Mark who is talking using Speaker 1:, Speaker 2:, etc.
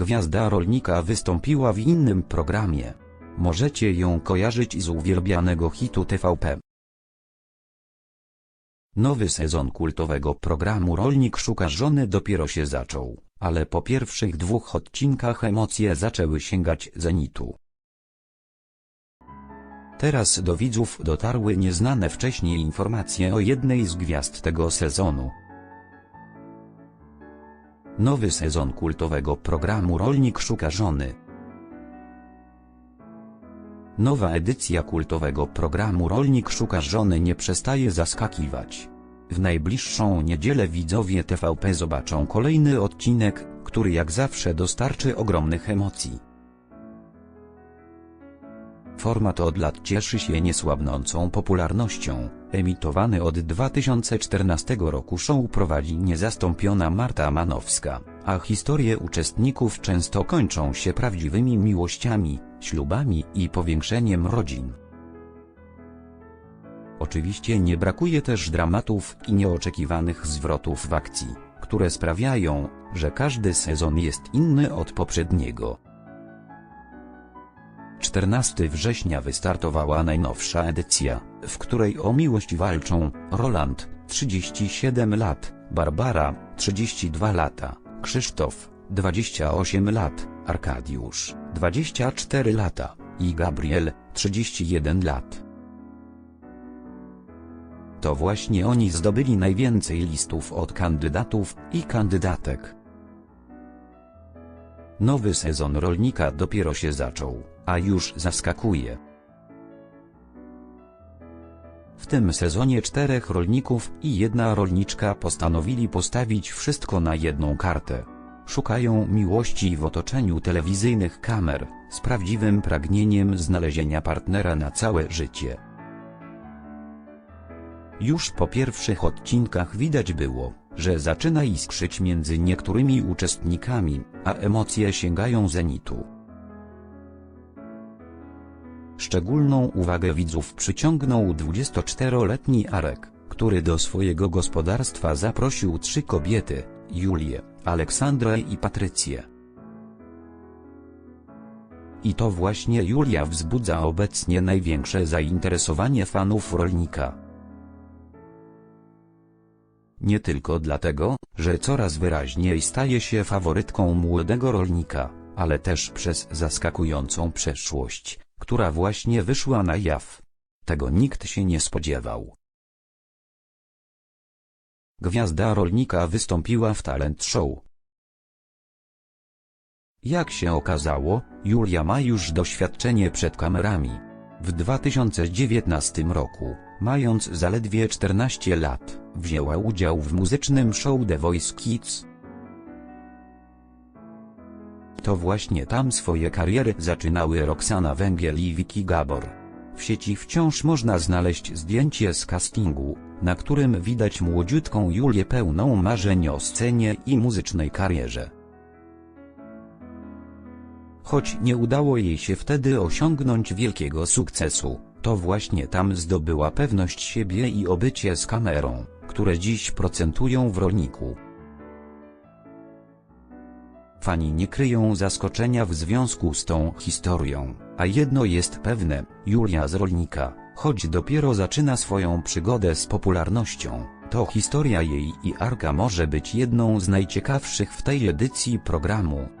Speaker 1: Gwiazda rolnika wystąpiła w innym programie. Możecie ją kojarzyć z uwielbianego hitu TVP. Nowy sezon kultowego programu Rolnik szuka żony dopiero się zaczął, ale po pierwszych dwóch odcinkach emocje zaczęły sięgać zenitu. Teraz do widzów dotarły nieznane wcześniej informacje o jednej z gwiazd tego sezonu. Nowy sezon kultowego programu Rolnik szuka żony. Nowa edycja kultowego programu Rolnik szuka żony nie przestaje zaskakiwać. W najbliższą niedzielę widzowie TVP zobaczą kolejny odcinek, który jak zawsze dostarczy ogromnych emocji. Format od lat cieszy się niesłabnącą popularnością. Emitowany od 2014 roku show prowadzi niezastąpiona Marta Manowska, a historie uczestników często kończą się prawdziwymi miłościami, ślubami i powiększeniem rodzin. Oczywiście nie brakuje też dramatów i nieoczekiwanych zwrotów w akcji, które sprawiają, że każdy sezon jest inny od poprzedniego. 14 września wystartowała najnowsza edycja, w której o miłość walczą Roland, 37 lat, Barbara, 32 lata, Krzysztof, 28 lat, Arkadiusz, 24 lata i Gabriel, 31 lat. To właśnie oni zdobyli najwięcej listów od kandydatów i kandydatek. Nowy sezon rolnika dopiero się zaczął, a już zaskakuje. W tym sezonie czterech rolników i jedna rolniczka postanowili postawić wszystko na jedną kartę. Szukają miłości w otoczeniu telewizyjnych kamer, z prawdziwym pragnieniem znalezienia partnera na całe życie. Już po pierwszych odcinkach widać było, że zaczyna iskrzyć między niektórymi uczestnikami, a emocje sięgają zenitu. Szczególną uwagę widzów przyciągnął 24-letni Arek, który do swojego gospodarstwa zaprosił trzy kobiety, Julię, Aleksandrę i Patrycję. I to właśnie Julia wzbudza obecnie największe zainteresowanie fanów rolnika. Nie tylko dlatego, że coraz wyraźniej staje się faworytką młodego rolnika, ale też przez zaskakującą przeszłość, która właśnie wyszła na jaw. Tego nikt się nie spodziewał. Gwiazda rolnika wystąpiła w talent show. Jak się okazało, Julia ma już doświadczenie przed kamerami. W 2019 roku, mając zaledwie 14 lat, wzięła udział w muzycznym show The Voice Kids. To właśnie tam swoje kariery zaczynały Roxana Węgiel i Vicky Gabor. W sieci wciąż można znaleźć zdjęcie z castingu, na którym widać młodziutką Julię pełną marzeń o scenie i muzycznej karierze. Choć nie udało jej się wtedy osiągnąć wielkiego sukcesu, to właśnie tam zdobyła pewność siebie i obycie z kamerą, które dziś procentują w rolniku. Fani nie kryją zaskoczenia w związku z tą historią, a jedno jest pewne, Julia z rolnika, choć dopiero zaczyna swoją przygodę z popularnością, to historia jej i Arka może być jedną z najciekawszych w tej edycji programu.